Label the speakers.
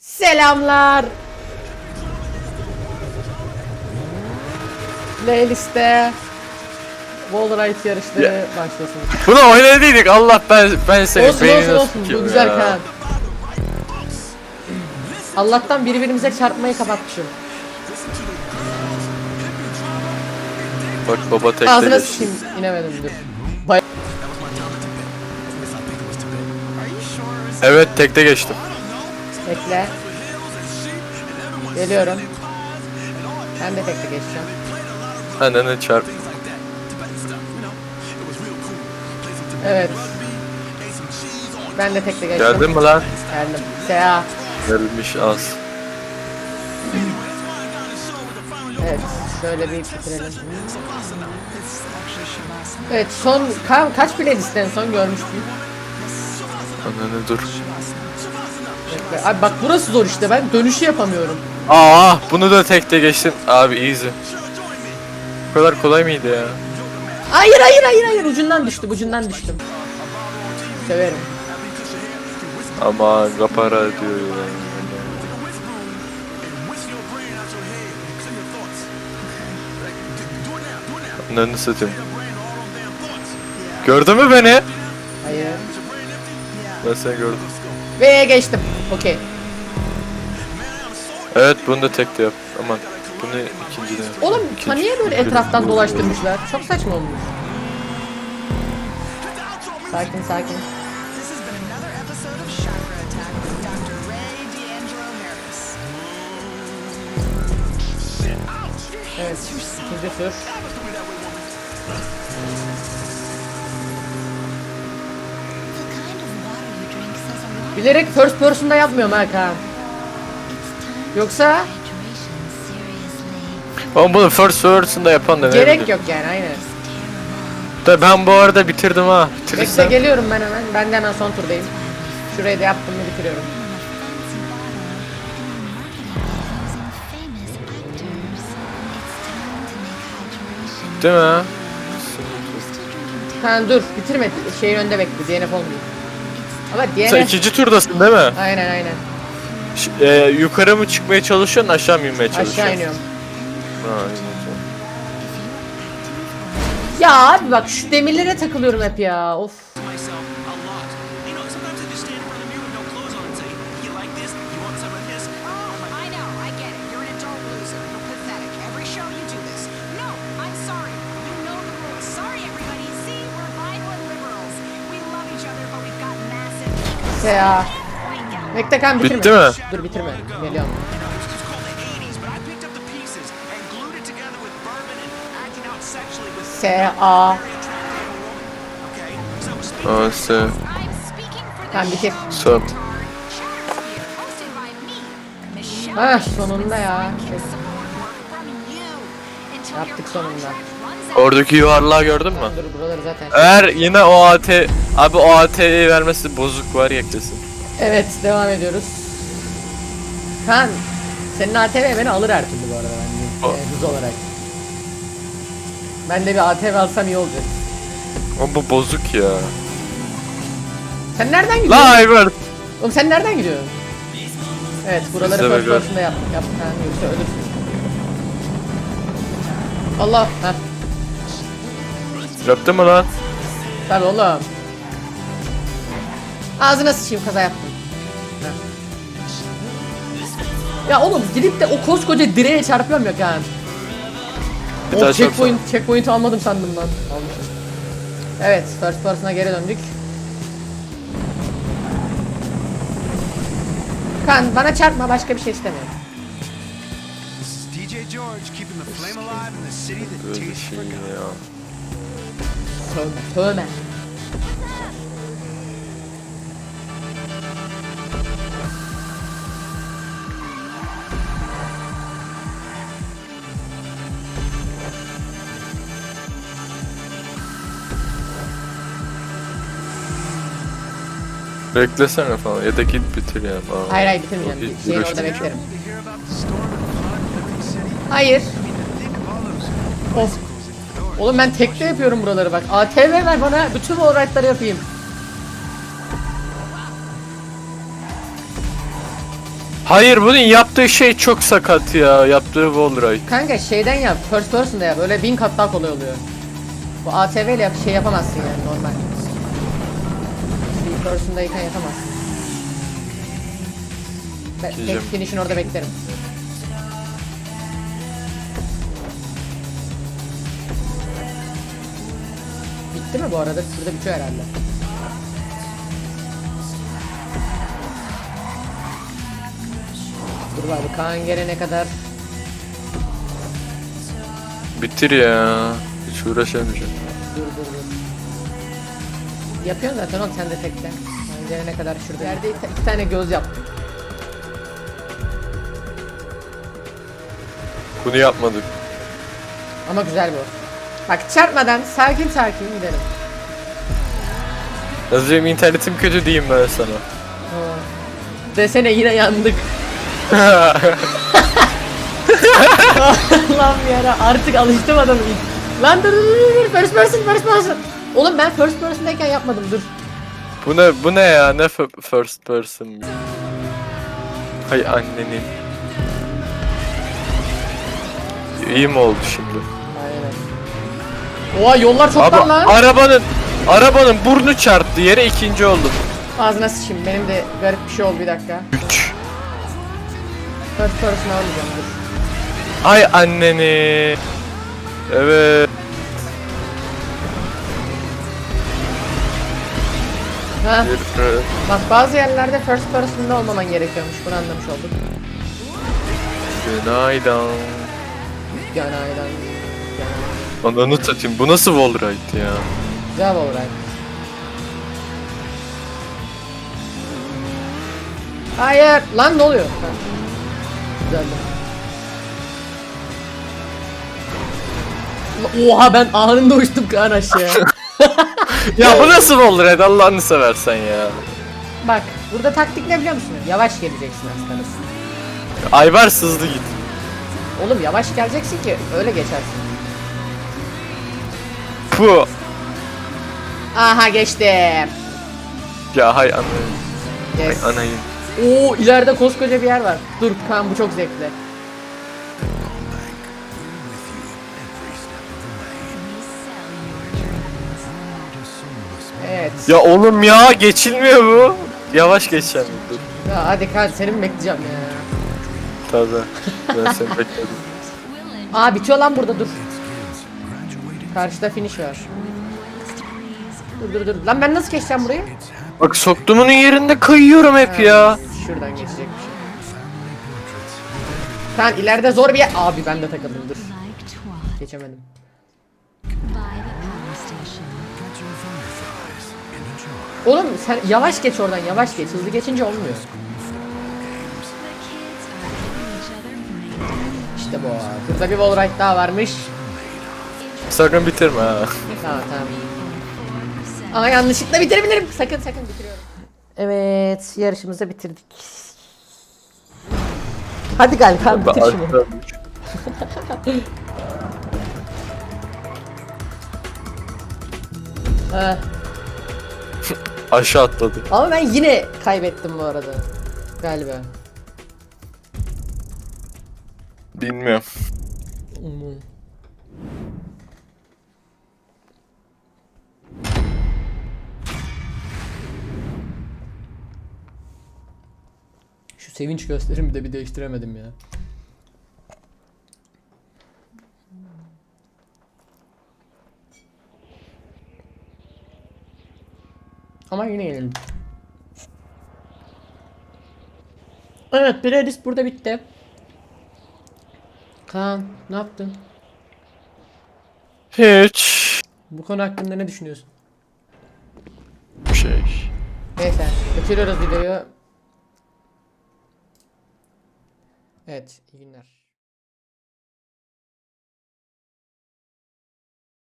Speaker 1: Selamlar. Playlist'te Wallride yarışları başlasın.
Speaker 2: Bunu oynadıydık Allah ben ben seni
Speaker 1: olsun olsun olsun bu güzel
Speaker 2: ya.
Speaker 1: kan. Allah'tan birbirimize çarpmayı kapatmışım.
Speaker 2: Bak baba tekte
Speaker 1: Ağzına
Speaker 2: geç.
Speaker 1: sıçayım inemedim dur. Bay
Speaker 2: Evet tekte geçtim.
Speaker 1: Bekle. Geliyorum. Ben de tekte geçeceğim.
Speaker 2: Annene çarp.
Speaker 1: Evet. Ben de tekte geçtim.
Speaker 2: Geldin mi lan?
Speaker 1: Geldim. Seha.
Speaker 2: Gelmiş az.
Speaker 1: Evet. Şöyle bir bitirelim. Evet son ka kaç playlistten son görmüştüm.
Speaker 2: Annene dur.
Speaker 1: Bekle. Abi bak burası zor işte ben dönüşü yapamıyorum.
Speaker 2: Aa bunu da tekte geçtin. Abi easy. Bu kadar kolay mıydı ya?
Speaker 1: Hayır hayır hayır hayır ucundan düştüm ucundan düştüm. Severim.
Speaker 2: Aman kapara diyor ya. Anneni satayım. Gördün mü beni?
Speaker 1: Hayır.
Speaker 2: Ben seni gördüm.
Speaker 1: Ve geçtim. Okey.
Speaker 2: Evet bunu da tekte yap. Aman bunu ikinci de yap.
Speaker 1: Oğlum
Speaker 2: İkinci-
Speaker 1: ha niye böyle etraftan dolaştırmışlar? Çok saçma olmuş. Sakin sakin.
Speaker 3: This has been
Speaker 1: Bilerek first person'da yapmıyorum ha Kaan. Yoksa.
Speaker 2: Oğlum bunu first person'da yapan da ne
Speaker 1: gerek
Speaker 2: bileyim.
Speaker 1: yok yani aynen.
Speaker 2: Da ben bu arada bitirdim ha.
Speaker 1: Bekle geliyorum ben hemen. Ben de hemen son turdayım. Şurayı da yaptım mı bitiriyorum.
Speaker 2: Değil mi?
Speaker 1: Kaan dur bitirme. Şeyin önde bekle. DNF olmuyor. Ama
Speaker 2: Sen
Speaker 1: DNF...
Speaker 2: ikinci turdasın değil mi?
Speaker 1: Aynen aynen.
Speaker 2: Ş- e, yukarı mı çıkmaya çalışıyorsun aşağı mı inmeye çalışıyorsun?
Speaker 1: Aşağı iniyorum.
Speaker 2: Ha.
Speaker 1: Ya abi bak şu demirlere takılıyorum hep ya. Of.
Speaker 4: Acting out sexually with
Speaker 1: S.A.
Speaker 4: Okay, so speaking
Speaker 2: Aa, se.
Speaker 3: I'm speaking for the
Speaker 1: Tamam bitir.
Speaker 2: Son.
Speaker 1: Ah sonunda ya.
Speaker 3: Support
Speaker 1: Yaptık sonunda.
Speaker 2: Oradaki yuvarlağı gördün mü?
Speaker 1: Dur buraları zaten.
Speaker 2: Eğer yine o AT abi o AT'yi vermesi bozuk var ya kesin.
Speaker 1: Evet devam ediyoruz. Kaan senin ATV beni alır her türlü bu arada ben
Speaker 2: O-
Speaker 1: e, hız olarak. Ben de bir ATV alsam iyi olacak.
Speaker 2: Ama bu bozuk ya.
Speaker 1: Sen nereden gidiyorsun?
Speaker 2: La.
Speaker 1: Oğlum sen nereden gidiyorsun? Evet buraları
Speaker 2: Biz de
Speaker 1: first
Speaker 2: böyle.
Speaker 1: person'da yap. Yap Kaan yoksa ölürsün. Allah. Heh.
Speaker 2: Yaptın mı lan?
Speaker 1: Tabii oğlum. Ağzına sıçayım kaza yaptım. Heh. Ya oğlum gidip de o koskoca direğe çarpıyorum ya Kaan.
Speaker 2: Bir
Speaker 1: O
Speaker 2: daha
Speaker 1: checkpoint, checkpoint almadım sandım lan. Almışım. Evet, first person'a geri döndük. Kan bana çarpma başka bir şey istemiyorum.
Speaker 2: Böyle şey ya.
Speaker 1: Tövbe tövbe.
Speaker 2: Beklesene falan ya da git bitir yani. Aa.
Speaker 1: Hayır hayır bitirmeyeceğim. Şeyin orada beklerim.
Speaker 5: To Of.
Speaker 1: Oğlum ben tekte yapıyorum buraları bak. ATV ver bana. Bütün wallride'ları yapayım.
Speaker 2: Hayır bunun yaptığı şey çok sakat ya. Yaptığı wallride.
Speaker 1: Kanka şeyden yap. First person'da yap. Öyle bin kat daha kolay oluyor. Bu ATV ile yap şey yapamazsın yani normal. Bir person'dayken yapamazsın. Ben tek
Speaker 2: Diyeceğim.
Speaker 1: finish'in orada beklerim. Bitti mi bu arada? Şurada bitiyor herhalde. Dur abi Kaan gelene kadar
Speaker 2: Bitir ya. Hiç uğraşamayacağım.
Speaker 1: Dur dur dur. Yapıyorsun zaten oğlum sen de tekte. Ben gelene kadar şurada. Yerde iki, iki tane göz yaptım.
Speaker 2: Bunu yapmadık.
Speaker 1: Ama güzel bu. Bak çarpmadan sakin sakin gidelim.
Speaker 2: Benim internetim kötü diyeyim ben sana.
Speaker 1: Aa. Desene yine yandık. Allah'ım yara artık alıştım adamı. Lan dur dur dur dur first person first person. Oğlum ben first person'dayken yapmadım dur.
Speaker 2: Bu ne bu ne ya? Ne first person? Hay annenin. İyi mi oldu şimdi?
Speaker 1: Oha yollar çok dar
Speaker 2: Abi
Speaker 1: lan.
Speaker 2: arabanın arabanın burnu çarptı yere ikinci oldum.
Speaker 1: Ağzına sıçayım benim de garip bir şey oldu bir dakika.
Speaker 2: 3.
Speaker 1: First person'a alacağım dur.
Speaker 2: Ay anneni. Evet.
Speaker 1: Ha, bak bazı yerlerde first person'da olmaman gerekiyormuş. Bunu anlamış olduk.
Speaker 2: Günaydın.
Speaker 1: Günaydın.
Speaker 2: Ananı satayım. Bu nasıl wallride ya?
Speaker 1: Güzel olarak. Hayır. Lan ne oluyor? Ha. Güzel. Oha ben anında uçtum kan aşağıya.
Speaker 2: Ya bu nasıl wallride Allah'ını seversen ya.
Speaker 1: Bak burada taktik ne biliyor musun? Yavaş geleceksin aslanım.
Speaker 2: Aybar hızlı git.
Speaker 1: Oğlum yavaş geleceksin ki öyle geçersin.
Speaker 2: Pu.
Speaker 1: Aha geçtim.
Speaker 2: Ya hay anayı.
Speaker 1: Yes.
Speaker 2: Hay anayı.
Speaker 1: Oo ileride koskoca bir yer var. Dur kan bu çok zevkli. Evet.
Speaker 2: Ya oğlum ya geçilmiyor bu. Yavaş geçeceğim. Dur.
Speaker 1: Ya hadi kan seni mi bekleyeceğim ya?
Speaker 2: Tabii. Ben seni bekledim.
Speaker 1: Aa bitiyor lan burada dur. Karşıda finish var. Dur dur dur. Lan ben nasıl geçeceğim burayı?
Speaker 2: Bak soktumunun yerinde kayıyorum hep ya.
Speaker 1: Şuradan geçecekmişim. Kan ileride zor bir yer. Abi ben de takıldım dur. Geçemedim. Oğlum sen yavaş geç oradan yavaş geç. Hızlı geçince olmuyor. İşte bu. Burada bir wallride daha varmış.
Speaker 2: Sakın bitirme ha.
Speaker 1: Tamam tamam. Ama yanlışlıkla bitirebilirim. Sakın sakın bitiriyorum. Evet yarışımızı bitirdik. Hadi gel kan bitir şunu. Ha.
Speaker 2: Aşağı atladı.
Speaker 1: Ama ben yine kaybettim bu arada. Galiba.
Speaker 2: Bilmiyorum.
Speaker 1: Şu sevinç gösterimi de bir değiştiremedim ya. Ama yine yenildim. Evet playlist burada bitti. Kaan ne yaptın?
Speaker 2: Hiç.
Speaker 1: Bu konu hakkında ne düşünüyorsun?
Speaker 2: Şey.
Speaker 1: Neyse bitiriyoruz videoyu. Evet iyi günler.